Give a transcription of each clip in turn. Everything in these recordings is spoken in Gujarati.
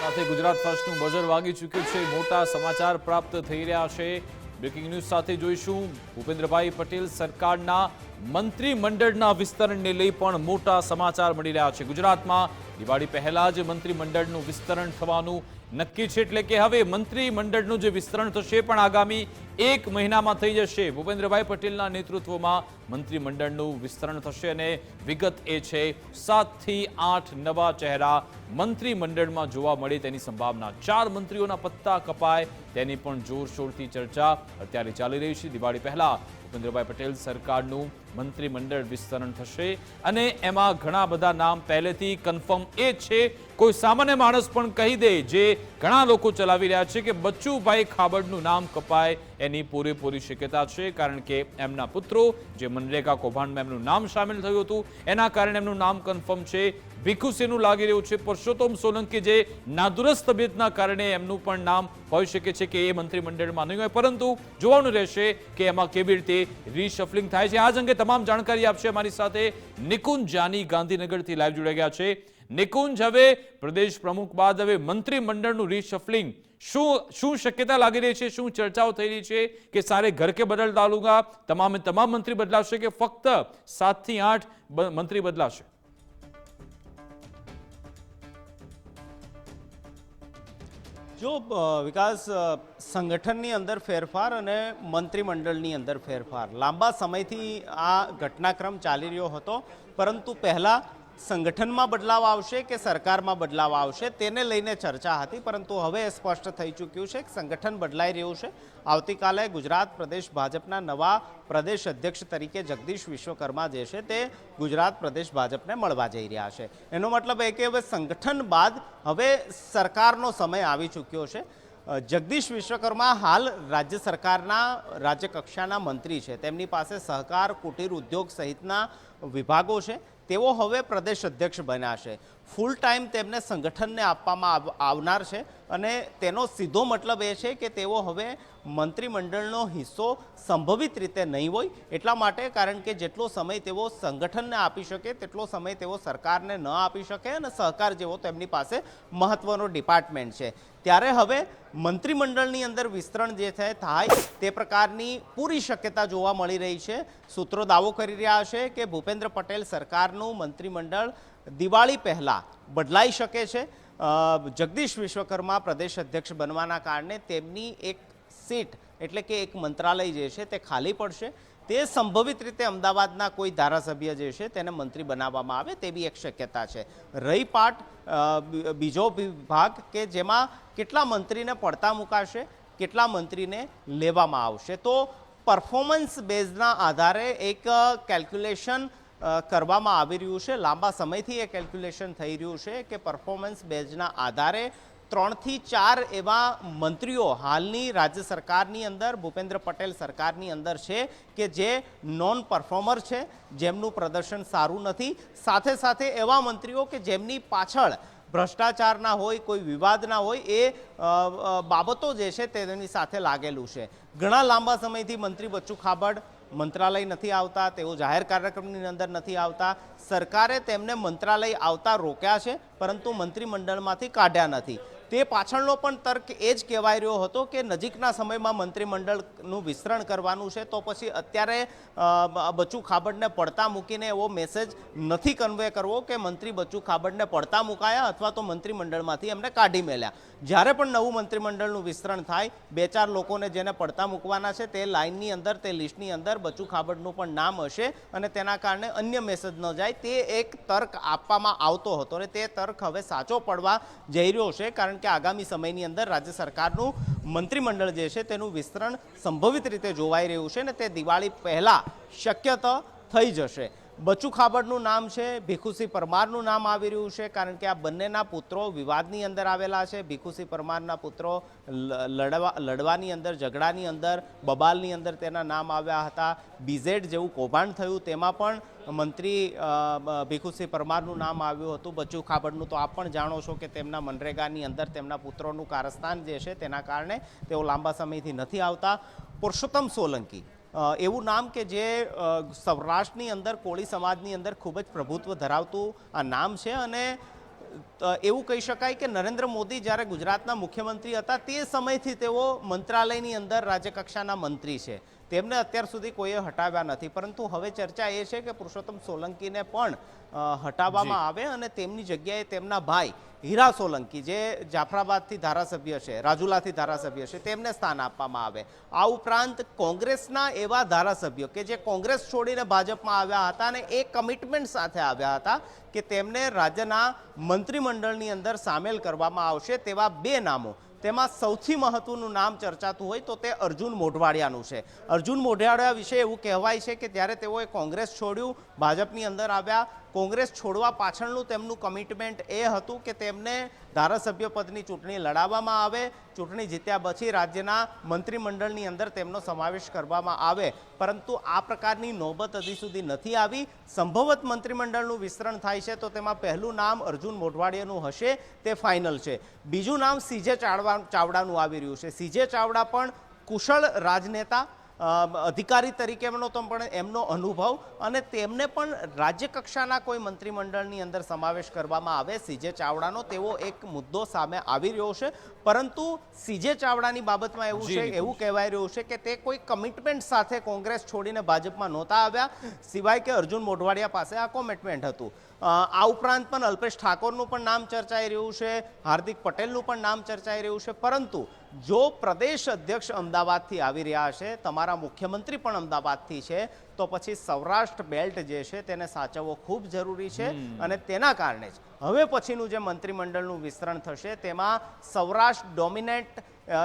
સાથે ગુજરાત ફર્સ્ટનું બઝર વાગી ચૂક્યું છે. મોટા સમાચાર પ્રાપ્ત થઈ રહ્યા છે. બ્રેકિંગ ન્યૂઝ સાથે જોઈશું. ભૂપેન્દ્રભાઈ પટેલ સરકારના મંત્રીમંડળના વિસ્તરણને લઈ પણ મોટા સમાચાર મળી રહ્યા છે. ગુજરાતમાં દિવાળી પહેલા જ મંત્રીમંડળનું વિસ્તરણ થવાનું નક્કી છે એટલે કે હવે મંત્રીમંડળનું જે વિસ્તરણ થશે પણ આગામી એક મહિનામાં થઈ જશે. ભૂપેન્દ્રભાઈ પટેલના નેતૃત્વમાં મંત્રીમંડળનું વિસ્તરણ થશે અને વિગત એ છે સાતથી આઠ નવા ચહેરા મંત્રીમંડળમાં જોવા મળે તેની સંભાવના. ચાર મંત્રીઓના પત્તા કપાય તેની પણ જોરશોરથી ચર્ચા અત્યારે ચાલી રહી છે. દિવાળી પહેલા ભૂપેન્દ્રભાઈ પટેલ સરકારનું મંત્રીમંડળ વિસ્તરણ થશે અને એમાં ઘણા બધા નામ પહેલેથી કન્ફર્મ એ છે કોઈ સામાન્ય માણસ પણ કહી દે જે ઘણા લોકો ચલાવી રહ્યા છે કે બચ્ચુભાઈ ખાબડનું નામ કપાય એની પૂરેપૂરી શક્યતા છે કારણ કે એમના પુત્રો જે મનરેગા કૌભાંડમાં એમનું નામ સામેલ થયું હતું, એના કારણે એમનું નામ કન્ફર્મ છે. ભીખુસિંહનું લાગી રહ્યું છે. પરસોત્તમ સોલંકી જે નાદુરસ્ત તબિયતના કારણે એમનું પણ નામ હોઈ શકે છે કે એ મંત્રીમંડળમાં નહીં હોય. પરંતુ જોવાનું રહેશે કે એમાં કેવી રીતે રીશફલિંગ થાય છે. આ જ અંગે તમામ જાણકારી આપશે અમારી સાથે નિકુંજ જાની ગાંધીનગરથી લાઈવ જોડાઈ ગયા છે. નિકુંજ, હવે પ્રદેશ પ્રમુખ બાદ હવે મંત્રીમંડળનું રીશફલિંગ શું શું શક્યતા લાગી રહી છે? શું ચર્ચાઓ થઈ રહી છે કે સારે ઘર કે બદલ તાલુકા તમામે તમામ મંત્રી બદલાશે કે ફક્ત સાતથી આઠ મંત્રી બદલાશે જો વિકાસ સંગઠનની અંદર ફેરફાર અને મંત્રીમંડળની અંદર ફેરફાર. લાંબા સમયથી આ ઘટનાક્રમ ચાલી રહ્યો હતો, પરંતુ પહેલાં સંગઠનમાં બદલાવ આવશે કે સરકારમાં બદલાવ આવશે તેને લઈને ચર્ચા હતી, પરંતુ હવે એ સ્પષ્ટ થઈ ચૂક્યું છે કે સંગઠન બદલાઈ રહ્યું છે. આવતીકાલે ગુજરાત પ્રદેશ ભાજપના નવા પ્રદેશ અધ્યક્ષ તરીકે જગદીશ વિશ્વકર્મા જે છે તે ગુજરાત પ્રદેશ ભાજપને મળવા જઈ રહ્યા છે. એનો મતલબ એ કે હવે સંગઠન બાદ હવે સરકારનો સમય આવી ચૂક્યો છે. જગદીશ વિશ્વકર્મા હાલ રાજ્ય સરકારના, રાજ્ય કક્ષાના મંત્રી છે. તેમની પાસે સહકાર, કુટીર ઉદ્યોગ સહિતના વિભાગો છે. તેઓ હવે પ્રદેશ અધ્યક્ષ બન્યા છે. ફૂલ ટાઈમ તેમને સંગઠનને આપવામાં આવનાર છે અને તેનો સીધો મતલબ એ છે કે તેઓ હવે મંત્રીમંડળનો હિસ્સો સંભવિત રીતે નહીં હોય એટલા માટે કારણ કે જેટલો સમય તેઓ સંગઠનને આપી શકે, તેટલો સમય તેઓ સરકારને ન આપી શકે અને સહકાર જેવો તેમની પાસે મહત્વનો ડિપાર્ટમેન્ટ છે. ત્યારે હવે મંત્રીમંડળની અંદર વિસ્તરણ જે થાય તે પ્રકારની પૂરી શક્યતા જોવા મળી રહી છે. સૂત્રો દાવો કરી રહ્યા છે કે ભૂપેન્દ્ર પટેલ સરકારનું મંત્રીમંડળ દિવાળી પહેલાં બદલાઈ શકે છે. જગદીશ વિશ્વકર્મા પ્રદેશ અધ્યક્ષ બનવાના કારણે તેમની એક સીટ એટલે કે એક મંત્રાલય જે છે તે ખાલી પડશે. તે સંભવિત રીતે અમદાવાદના કોઈ ધારાસભ્ય જે છે તેને મંત્રી બનાવવામાં આવે તેવી એક શક્યતા છે. રહી પાઠ બીજો વિભાગ કે જેમાં કેટલા મંત્રીને પડતા મુકાશે, કેટલા મંત્રીને લેવામાં આવશે. તો પરફોર્મન્સ બેઝના આધારે એક કેલ્ક્યુલેશન કરવામાં આવી રહ્યું છે. લાંબા સમયથી એ કેલ્ક્યુલેશન થઈ રહ્યું છે કે પરફોર્મન્સ બેઝના આધારે ત્રણથી ચાર એવા મંત્રીઓ હાલની રાજ્ય સરકારની અંદર, ભૂપેન્દ્ર પટેલ સરકારની અંદર છે કે જે નોન પરફોર્મર છે. જેમનું પ્રદર્શન સારું નથી. સાથે સાથે એવા મંત્રીઓ કે જેમની પાછળ ભ્રષ્ટાચારના હોય, કોઈ વિવાદના હોય, એ બાબતો જે છે તેની સાથે લાગેલું છે. ઘણા લાંબા સમયથી મંત્રી બચ્ચુ ખાબડ મંત્રાલય નથી આવતા, તેઓ જાહેર કાર્યક્રમની અંદર નથી આવતા. સરકારે તેમને મંત્રાલય આવતા રોક્યા છે, પરંતુ મંત્રીમંડળમાંથી કાઢ્યા નથી. તે પાછળનો પણ તર્ક એ જ કહેવાઈ રહ્યો હતો કે નજીકના સમયમાં મંત્રીમંડળનું વિસ્તરણ કરવાનું છે, તો પછી અત્યારે બચુ ખાબડને પડતા મૂકીને એવો મેસેજ નથી કન્વે કરવો કે મંત્રી બચુ ખાબડને પડતા મુકાયા અથવા તો મંત્રીમંડળમાંથી એમને કાઢી મેલ્યા. જ્યારે પણ નવું મંત્રીમંડળનું વિસ્તરણ થાય, બે ચાર લોકોને જેને પડતા મૂકવાના છે, તે લાઇનની અંદર, તે લિસ્ટની અંદર બચુ ખાબડનું પણ નામ હશે અને તેના કારણે અન્ય મેસેજ ન જાય. તે એક તર્ક આપવામાં આવતો હતો અને તે તર્ક હવે સાચો પડવા જઈ રહ્યો છે, કારણ કે આગામી સમયની અંદર રાજ્ય સરકારનું મંત્રીમંડળ જે છે તેનું વિસ્તરણ સંભવિત રીતે જોવાઈ રહ્યું છે અને તે દિવાળી પહેલાં શક્ય તો થઈ જશે. બચુ ખાબડનું નામ છે, ભીખુસિંહ પરમારનું નામ આવી રહ્યું છે, કારણ કે આ બંનેના પુત્રો વિવાદની અંદર આવેલા છે, ભીખુસિંહ પરમારના પુત્રો લડવા, લડવાની અંદર, ઝઘડાની અંદર, બબાલની અંદર તેના નામ આવ્યા હતા. બીઝેડ જેવું કૌભાંડ થયું, તેમાં પણ મંત્રી ભીખુસિંહ પરમારનું નામ આવ્યું હતું. બચ્ચુ ખાબડનું તો આપ પણ જાણો છો કે તેમના મનરેગાની અંદર તેમના પુત્રોનું કારસ્તાન જે છે, તેના કારણે તેઓ લાંબા સમયથી નથી આવતા. પુરુષોત્તમ સોલંકી. એવું નામ કે જે સૌરાષ્ટ્રની અંદર કોળી સમાજની અંદર ખૂબ જ પ્રભુત્વ ધરાવતું આ નામ છે અને એવું કહી શકાય કે નરેન્દ્ર મોદી જ્યારે ગુજરાતના મુખ્યમંત્રી હતા તે સમયથી તેઓ મંત્રાલયની અંદર રાજ્યકક્ષાના મંત્રી છે. તેમને અત્યાર સુધી કોઈએ હટાવ્યા નથી. પરંતુ હવે ચર્ચા એ છે કે પુરુષોત્તમ સોલંકીને પણ હટાવવામાં આવે અને તેમની જગ્યાએ તેમના ભાઈ હીરા સોલંકી જે જાફરાબાદથી ધારાસભ્ય છે, રાજુલાથી ધારાસભ્ય છે, તેમને સ્થાન આપવામાં આવે. આ ઉપરાંત કોંગ્રેસના એવા ધારાસભ્યો કે જે કોંગ્રેસ છોડીને ભાજપમાં આવ્યા હતા અને એ કમિટમેન્ટ સાથે આવ્યા હતા કે તેમને રાજ્યના મંત્રીમંડળની અંદર સામેલ કરવામાં આવશે તેવા બે નામો. તેમાં સૌથી મહત્વનું નામ ચર્ચાતું હોય તો તે અર્જુન મોઢવાડિયાનું છે. અર્જુન મોઢવાડિયા વિશે એવું કહેવાય છે કે જ્યારે તેઓએ કોંગ્રેસ છોડ્યું, ભાજપની અંદર આવ્યા કોંગ્રેસ છોડવા પાછળનું તેમનું કમિટમેન્ટ એ હતું કે તેમને ધારાસભ્ય પદની ચૂંટણી લડાવવામાં આવે, ચૂંટણી જીત્યા પછી રાજ્યના મંત્રીમંડળની અંદર તેમનો સમાવેશ કરવામાં આવે. પરંતુ આ પ્રકારની નોબત હજી સુધી નથી આવી. સંભવત મંત્રીમંડળનું વિસ્તરણ થાય છે તો તેમાં પહેલું નામ અર્જુન મોઢવાડિયાનું હશે, તે ફાઇનલ છે. બીજું નામ સીજે ચાવડા ચાવડાનું આવી રહ્યું છે. સીજે ચાવડા પણ કુશળ રાજનેતા અધિકારી તરીકે એમનો તો પણ એમનો અનુભવ અને તેમને પણ રાજ્ય કક્ષાના કોઈ મંત્રીમંડળની અંદર સમાવેશ કરવામાં આવે. સીજે ચાવડાનો તેવો એક મુદ્દો સામે આવી રહ્યો છે. પરંતુ સીજે ચાવડાની બાબતમાં એવું છે એવું કહેવાય રહ્યું છે કે તે કોઈ કમિટમેન્ટ સાથે કોંગ્રેસ છોડીને ભાજપમાં નહોતા આવ્યા. સિવાય કે અર્જુન મોઢવાડિયા પાસે આ કોમિટમેન્ટ હતું. આ ઉપરાંત પણ અલ્પેશ ઠાકોરનું પણ નામ ચર્ચાઈ રહ્યું છે હાર્દિક પટેલનું પણ નામ ચર્ચાઈ રહ્યું છે. પરંતુ જો પ્રદેશ અધ્યક્ષ અમદાવાદથી આવી રહ્યા છે તમારા મુખ્યમંત્રી પણ અમદાવાદથી છે તો પછી સૌરાષ્ટ્ર બેલ્ટ જે છે તેને સાચવવો ખૂબ જરૂરી છે અને તેના કારણે જ. હવે પછીનું જે મંત્રીમંડળનું વિસ્તરણ થશે તેમાં સૌરાષ્ટ્ર ડોમિનેન્ટ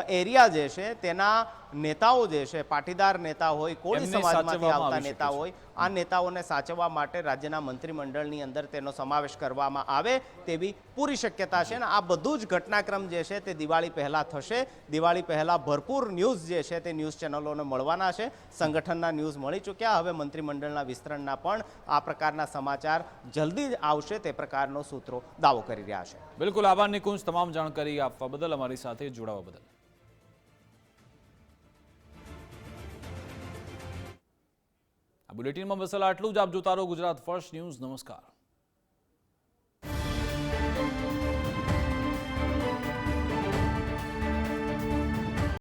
એરિયા જે છે તેના નેતાઓ જે છે પાટીદાર નેતા હોય કોળી સમાજમાંથી આવતા નેતા હોય આ નેતાઓને સાચવવા માટે રાજ્યના મંત્રીમંડળની અંદર તેનો સમાવેશ કરવામાં આવે તેવી પૂરી શક્યતા છે અને આ બધું જ ઘટનાક્રમ જે છે તે દિવાળી પહેલાં થશે. દિવાળી પહેલાં ભરપૂર ન્યૂઝ જે છે તે ન્યૂઝ ચેનલોને મળવાના છે. સંગઠનના ન્યૂઝ મળી ચૂક્યા. હવે મંત્રીમંડળના વિસ્તરણના પણ આ પ્રકારના સમાચાર જલ્દી જ આવશે તે પ્રકારનો સૂત્રો દાવો કરી રહ્યા છે. બિલકુલ આભાર નિકુંજ. તમામ જાણકારી આપવા બદલ અમારી સાથે જોડાવા બદલ. આ બુલેટિનમાં બસ આટલું જ આપ જોતા રહો ગુજરાત ફર્સ્ટ ન્યૂઝ. નમસ્કાર.